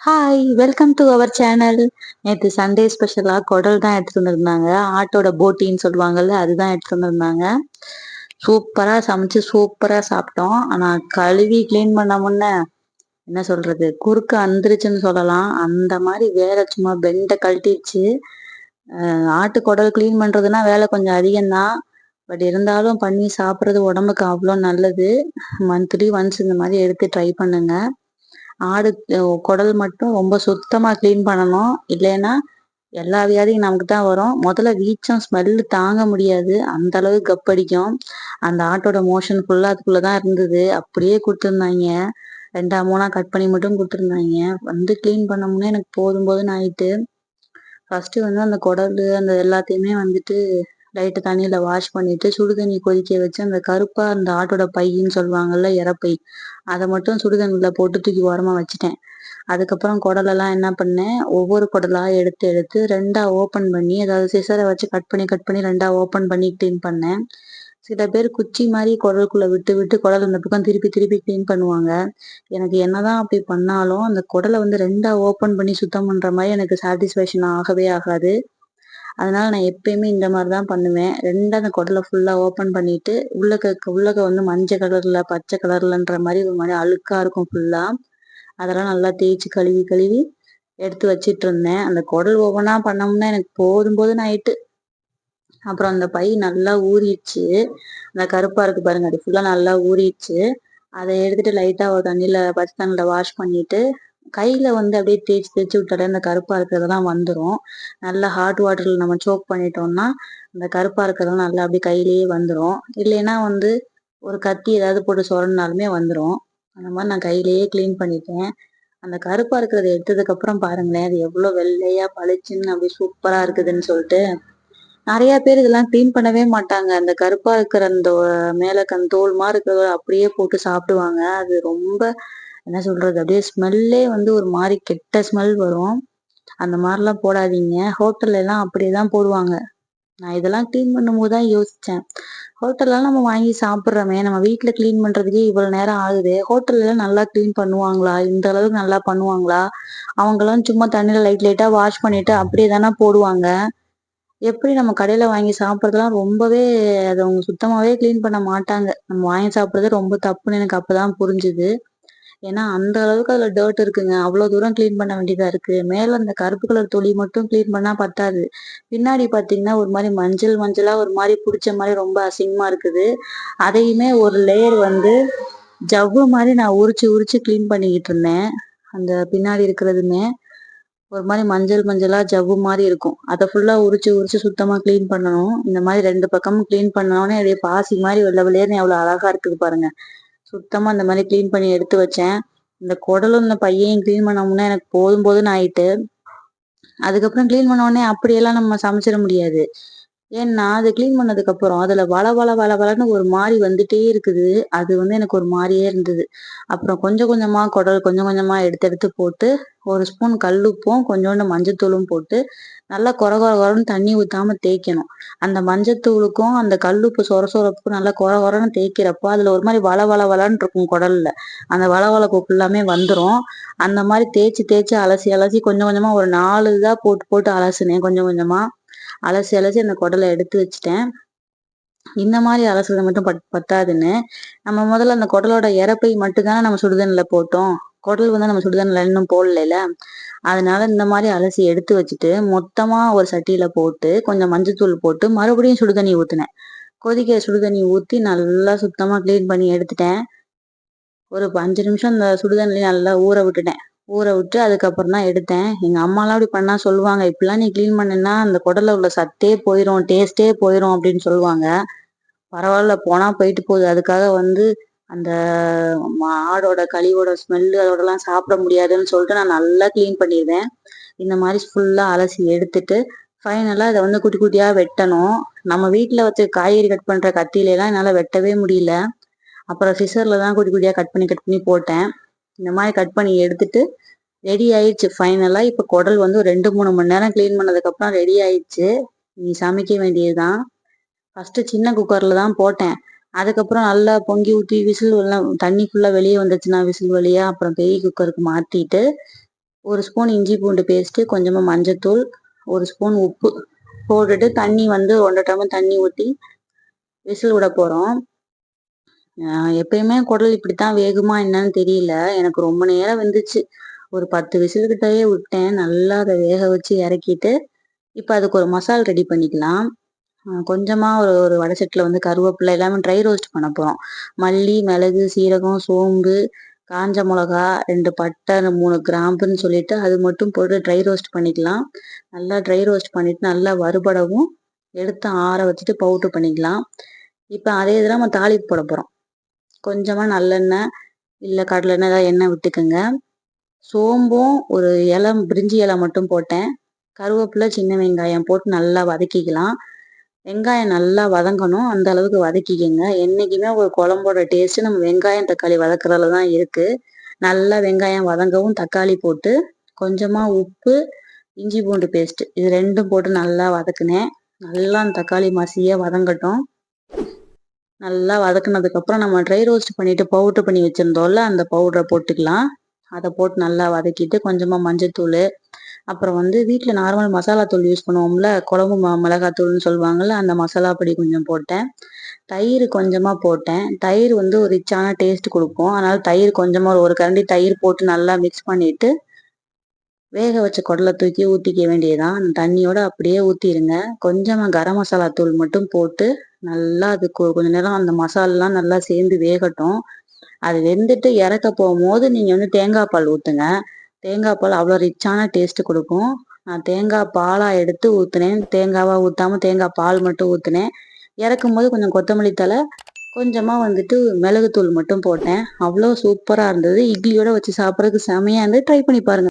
Hi welcome to our channel நேற்று Sunday ஸ்பெஷலாக குடல் தான் எடுத்துட்டு வந்திருந்தாங்க. ஆட்டோட போட்டின்னு சொல்லுவாங்கல்ல அதுதான் எடுத்துட்டு வந்திருந்தாங்க. சூப்பராக சமைச்சு சூப்பராக சாப்பிட்டோம். ஆனால் கழுவி க்ளீன் பண்ண முன்ன என்ன சொல்றது குறுக்கு அந்துருச்சுன்னு சொல்லலாம். அந்த மாதிரி வேலை சும்மா பெண்டை கழட்டிடுச்சு. ஆட்டு குடல் க்ளீன் பண்ணுறதுனா வேலை கொஞ்சம் அதிகம்தான். பட் இருந்தாலும் பண்ணி சாப்பிட்றது உடம்புக்கு அவ்வளோ நல்லது. மந்த்லி ஒன்ஸ் இந்த மாதிரி எடுத்து ட்ரை பண்ணுங்கள் ஆடு குடல் மட்டும் ரொம்ப சுத்தமா க்ளீன் பண்ணணும். இல்லைன்னா எல்லா வியாதியும் நமக்கு தான் வரும். முதல்ல வீச்சம் ஸ்மெல்லு தாங்க முடியாது. அந்த அளவுக்கு கப்படிக்கும் அந்த ஆட்டோட மோஷன் ஃபுல்லா அதுக்குள்ள தான் இருந்தது. அப்படியே கொடுத்துருந்தாங்க. ரெண்டா மூணா கட் பண்ணி மட்டும் கொடுத்துருந்தாங்க. வந்து க்ளீன் பண்ணோம்னா எனக்கு போதும் போதுன்னு ஆயிட்டு. ஃபர்ஸ்ட் வந்து அந்த குடல் அந்த எல்லாத்தையுமே வந்துட்டு லைட்டு தண்ணியில் வாஷ் பண்ணிட்டு சுடு தண்ணி கொதிக்க வச்சு அந்த கருப்பாக அந்த ஆட்டோட பையின்னு சொல்லுவாங்கல்ல இறப்பை. அதை மட்டும் சுடுதண்ணியில் போட்டு தூக்கி ஓரமாக வச்சுட்டேன். அதுக்கப்புறம் குடலெல்லாம் என்ன பண்ணேன்? ஒவ்வொரு குடலாக எடுத்து எடுத்து ரெண்டாக ஓப்பன் பண்ணி அதாவது சிசரை வச்சு கட் பண்ணி கட் பண்ணி ரெண்டாக ஓப்பன் பண்ணி க்ளீன் பண்ணேன். சில பேர் குச்சி மாதிரி குடலுக்குள்ள விட்டு விட்டு குடல் அந்த பக்கம் திருப்பி திருப்பி க்ளீன் பண்ணுவாங்க. எனக்கு என்னதான் அப்படி பண்ணாலும் அந்த குடலை வந்து ரெண்டா ஓப்பன் பண்ணி சுத்தம் பண்ற மாதிரி எனக்கு சாட்டிஸ்ஃபேக்ஷன் ஆகவே ஆகாது. அதனால நான் எப்பயுமே இந்த மாதிரி தான் பண்ணுவேன். ரெண்டா அந்த குடலை ஃபுல்லாக ஓப்பன் பண்ணிட்டு உள்ளக்க உள்ளக்க வந்து மஞ்சள் கலரில் பச்சை கலர்லன்ற மாதிரி ஒரு மாதிரி அழுக்காக இருக்கும் ஃபுல்லாக அதெல்லாம் நல்லா தேய்ச்சி கழுவி கழுவி எடுத்து வச்சிட்டு இருந்தேன் அந்த குடல் ஒவ்வொன்றா பண்ணோம்னா எனக்கு போதும் போது ஆயிட்டு. அப்புறம் அந்த பை நல்லா ஊறிடுச்சு. அந்த கருப்பா இருக்கு பாருங்க அது ஃபுல்லா நல்லா ஊறிடுச்சு. அதை எடுத்துட்டு லைட்டா ஒரு தண்ணியில பச்சை தண்ணியில வாஷ் பண்ணிட்டு கையில வந்து அப்படியே தேய்ச்சி தேய்ச்சி விட்டாலே அந்த கருப்பா இருக்கிறதெல்லாம் வந்துடும் நல்லா ஹாட் வாட்டர்ல நம்ம சோக் பண்ணிட்டோம்னா அந்த கருப்பா இருக்கிறதெல்லாம் நல்லா அப்படியே கையிலேயே வந்துடும் இல்லைன்னா வந்து ஒரு கத்தி ஏதாவது போட்டு சொரணுனாலுமே வந்துடும் அந்த மாதிரி நான் கையிலேயே க்ளீன் பண்ணிட்டேன். அந்த கருப்பா இருக்கிறத எடுத்ததுக்கு அப்புறம் பாருங்களேன் அது எவ்வளவு வெள்ளையா பளிச்சுன்னு அப்படி சூப்பரா இருக்குதுன்னு சொல்லிட்டு. நிறைய பேர் இதெல்லாம் க்ளீன் பண்ணவே மாட்டாங்க. அந்த கருப்பா இருக்கிற அந்த மேல கண் தோல் மாதிரி இருக்கிறத அப்படியே போட்டு சாப்பிடுவாங்க. அது ரொம்ப என்ன சொல்றது? அப்படியே ஸ்மெல்லே வந்து ஒரு மாதிரி கெட்ட ஸ்மெல் வரும். அந்த மாதிரிலாம் போடாதீங்க. ஹோட்டல்ல எல்லாம் அப்படியே தான் போடுவாங்க. நான் இதெல்லாம் க்ளீன் பண்ணும்போது தான் யோசிச்சேன். ஹோட்டல்லாம் நம்ம வாங்கி சாப்பிட்றோமே நம்ம வீட்டில் க்ளீன் பண்றதுக்கே இவ்வளவு நேரம் ஆகுது. ஹோட்டல்ல எல்லாம் நல்லா க்ளீன் பண்ணுவாங்களா? இந்த அளவுக்கு நல்லா பண்ணுவாங்களா? அவங்களாம் சும்மா தண்ணியில லைட் லைட்டா வாஷ் பண்ணிட்டு அப்படியே தானே போடுவாங்க. எப்படி நம்ம கடையில வாங்கி சாப்பிட்றதுலாம் ரொம்பவே அதை அவங்க சுத்தமாவே க்ளீன் பண்ண மாட்டாங்க. நம்ம வாங்கி சாப்பிட்றது ரொம்ப தப்புன்னு எனக்கு அப்பதான் புரிஞ்சுது. ஏன்னா அந்த அளவுக்கு அதுல டர்ட் இருக்குங்க. அவ்வளவு தூரம் க்ளீன் பண்ண வேண்டியதா இருக்கு. மேல அந்த கருப்பு கலர் துளி மட்டும் க்ளீன் பண்ணா பத்தாது. பின்னாடி பாத்தீங்கன்னா ஒரு மாதிரி மஞ்சள் மஞ்சளா ஒரு மாதிரி புடிச்ச மாதிரி ரொம்ப அசிங்கமா இருக்குது. அதையுமே ஒரு லேயர் வந்து ஜவ்வு மாதிரி நான் உரிச்சு உரிச்சு க்ளீன் பண்ணிக்கிட்டு இருந்தேன். அந்த பின்னாடி இருக்கிறதுமே ஒரு மாதிரி மஞ்சள் மஞ்சளா ஜவ்வு மாதிரி இருக்கும். அதை ஃபுல்லா உரிச்சு உரிச்சு சுத்தமா க்ளீன் பண்ணணும். இந்த மாதிரி ரெண்டு பக்கமும் க்ளீன் பண்ணோடனே அப்படியே பாசி மாதிரி வெள்ளை வெளியேன்னு எவ்வளவு அழகா இருக்குது பாருங்க. சுத்தமா இந்த மாதிரி க்ளீன் பண்ணி எடுத்து வச்சேன். இந்த குடலும் இந்த பையையும் க்ளீன் பண்ணோம்னா எனக்கு போதும் போதுன்னு ஆயிட்டு அதுக்கப்புறம் க்ளீன் பண்ண உடனே அப்படியெல்லாம் நம்ம சமைச்சிட முடியாது. ஏன்னா அது க்ளீன் பண்ணதுக்கு அப்புறம் அதுல வள வள வள வளன்னு ஒரு மாதிரி வந்துட்டே இருக்குது. அது வந்து எனக்கு ஒரு மாதிரியே இருந்தது. அப்புறம் கொஞ்சம் கொஞ்சமா குடல் கொஞ்சம் கொஞ்சமா எடுத்து எடுத்து போட்டு ஒரு ஸ்பூன் கல்லுப்பும் கொஞ்சோண்டு மஞ்சத்தூளும் போட்டு நல்லா கொர கொர கொரன்னு தண்ணி ஊத்தாம தேய்க்கணும். அந்த மஞ்சத்தூளுக்கும் அந்த கல்லுப்பு சொர சொரப்புக்கும் நல்லா கொர குறன்னு தேய்க்கிறப்போ அதுல ஒரு மாதிரி வள வள வளன்னு இருக்கும் குடல்ல. அந்த வள வளப்பு ஃபுல்லாமே வந்துடும் அந்த மாதிரி தேய்ச்சி தேய்ச்சி அலசி அலசி கொஞ்சம் கொஞ்சமா ஒரு நாலு இதா போட்டு போட்டு அலசினேன் கொஞ்சம் கொஞ்சமா. அலசி அலசி அந்த குடலை எடுத்து வச்சுட்டேன். இந்த மாதிரி அலசுறது மட்டும் பட் பத்தாதுன்னு. நம்ம முதல்ல அந்த குடலோட இறப்பை மட்டும்தானே நம்ம சுடுதண்ணில போட்டோம். குடல் வந்து நம்ம சுடுதண்ணில இன்னும் போடலைல. அதனால இந்த மாதிரி அலசி எடுத்து வச்சுட்டு மொத்தமா ஒரு சட்டியில போட்டு கொஞ்சம் மஞ்சத்தூள் போட்டு மறுபடியும் சுடுதண்ணி ஊற்றினேன் கொதிக்க சுடுதண்ணி ஊத்தி நல்லா சுத்தமா க்ளீன் பண்ணி எடுத்துட்டேன். ஒரு அஞ்சு நிமிஷம் அந்த சுடுதண்ணிலையும் நல்லா ஊற விட்டுட்டேன். ஊற விட்டு அதுக்கப்புறம் தான் எடுத்தேன். எங்க அம்மாலாம் அப்படி பண்ணா சொல்லுவாங்க இப்படிலாம் நீ க்ளீன் பண்ணனா அந்த குடலில் உள்ள சத்தே போயிடும் டேஸ்டே போயிடும் அப்படின்னு சொல்லுவாங்க. பரவாயில்ல போனா போயிட்டு போகுது. அதுக்காக வந்து அந்த ஆடோட கழிவோட ஸ்மெல்லு அதோடலாம் சாப்பிட முடியாதுன்னு சொல்லிட்டு நான் நல்லா க்ளீன் பண்ணிடுவேன் இந்த மாதிரி ஃபுல்லா அலசி எடுத்துட்டு ஃபைனலா இதை வந்து குட்டி குட்டியா வெட்டணும். நம்ம வீட்டுல வச்சு காய்கறி கட் பண்ற கத்தியில எல்லாம் என்னால வெட்டவே முடியல. அப்புறம் சிசர்ல தான் குட்டி குட்டியா கட் பண்ணி கட் பண்ணி போட்டேன். இந்த மாதிரி கட் பண்ணி எடுத்துட்டு ரெடி ஆயிடுச்சு. ஃபைனலா இப்ப குடல் வந்து ரெண்டு மூணு மணி நேரம் க்ளீன் பண்ணதுக்கு அப்புறம் ரெடி ஆயிடுச்சு. நீ சமைக்க வேண்டியதுதான். ஃபர்ஸ்ட் சின்ன குக்கர்ல தான் போட்டேன். அதுக்கப்புறம் நல்லா பொங்கி ஊற்றி விசில் எல்லாம் தண்ணி ஃபுல்லா வெளியே வந்துச்சுன்னா விசில் வழியா அப்புறம் பெரிய குக்கருக்கு மாத்திட்டு ஒரு ஸ்பூன் இஞ்சி பூண்டு பேஸ்ட்டு கொஞ்சமாக மஞ்சத்தூள் ஒரு ஸ்பூன் உப்பு போட்டுட்டு தண்ணி வந்து ஒன்றரை டம்ளர் தண்ணி ஊற்றி விசில் விட போகிறோம் எப்பயுமே குடல் இப்படித்தான் வேகுமா என்னன்னு தெரியல. எனக்கு ரொம்ப நேரம் வந்துச்சு. ஒரு பத்து விசில்கிட்டயே விட்டேன். நல்லா அதை வேக வச்சு இறக்கிட்டு இப்போ அதுக்கு ஒரு மசால் ரெடி பண்ணிக்கலாம். கொஞ்சமாக ஒரு ஒரு வடச்சட்டில் வந்து கருவேப்பிலை எல்லாமே ட்ரை ரோஸ்ட் பண்ண போகிறோம் மல்லி மிளகு சீரகம் சோம்பு காஞ்ச மிளகா ரெண்டு பட்டை மூணு கிராம்புன்னு சொல்லிட்டு அது மட்டும் போட்டு ட்ரை ரோஸ்ட் பண்ணிக்கலாம். நல்லா ட்ரை ரோஸ்ட் பண்ணிட்டு நல்லா வறுபடவும் எடுத்து ஆற வச்சுட்டு பவுட்ரு பண்ணிக்கலாம். இப்போ அதே இதில் நம்ம தாளிப்பு போட போகிறோம் கொஞ்சமாக நல்லெண்ணெய் இல்லை கடலெண்ணெய் ஏதாவது எண்ணெய் விட்டுக்குங்க. சோம்பும் ஒரு இலை பிரிஞ்சி இலை மட்டும் போட்டேன். கருவேப்பிலை சின்ன வெங்காயம் போட்டு நல்லா வதக்கிக்கலாம். வெங்காயம் நல்லா வதங்கணும். அந்த அளவுக்கு வதக்கிக்கோங்க. என்றைக்குமே ஒரு குழம்போட டேஸ்ட்டு நம்ம வெங்காயம் தக்காளி வதக்குறதுல தான் இருக்குது நல்லா வெங்காயம் வதங்கவும் தக்காளி போட்டு கொஞ்சமாக உப்பு இஞ்சி பூண்டு பேஸ்ட்டு இது ரெண்டும் போட்டு நல்லா வதக்குனேன். நல்லா அந்த தக்காளி மசியாக வதங்கட்டும். நல்லா வதக்குனதுக்கப்புறம் நம்ம ட்ரை ரோஸ்ட் பண்ணிட்டு பவுட்ரு பண்ணி வச்சுருந்தோம்ல அந்த பவுடரை போட்டுக்கலாம். அதை போட்டு நல்லா வதக்கிட்டு கொஞ்சமாக மஞ்சத்தூள் அப்புறம் வந்து வீட்டில் நார்மல் மசாலா தூள் யூஸ் பண்ணுவோம்ல குழம்பு மிளகாத்தூள்னு சொல்லுவாங்கள்ல அந்த மசாலா பொடி கொஞ்சம் போட்டேன். தயிர் கொஞ்சமாக போட்டேன். தயிர் வந்து ஒரு ரிச்சான டேஸ்ட் கொடுக்கும். அதனால் தயிர் கொஞ்சமாக ஒரு கரண்டி தயிர் போட்டு நல்லா மிக்ஸ் பண்ணிவிட்டு வேக வச்ச குடலை தூக்கி ஊற்றிக்க வேண்டியதுதான். தண்ணியோட அப்படியே ஊற்றிடுங்க கொஞ்சமாக கரம் மசாலா தூள் மட்டும் போட்டு நல்லா அது கொஞ்ச நேரம் அந்த மசாலாலாம் நல்லா சேர்ந்து வேகட்டும். அது வெந்துட்டு இறக்க போகும்போது நீங்கள் வந்து தேங்காய் பால் ஊற்றுங்க தேங்காய் பால் அவ்வளோ ரிச்சான டேஸ்ட்டு கொடுக்கும். நான் தேங்காய் பாலாக எடுத்து ஊற்றுனேன் தேங்காவாக ஊற்றாமல் தேங்காய் பால் மட்டும் ஊற்றுனேன் இறக்கும் போது கொஞ்சம் கொத்தமல்லி தலை கொஞ்சமாக வந்துட்டு மிளகுத்தூள் மட்டும் போட்டேன். அவ்வளோ சூப்பராக இருந்தது. இட்லியோட வச்சு சாப்பிட்றதுக்கு செமையாக இருந்து ட்ரை பண்ணி பாருங்கள்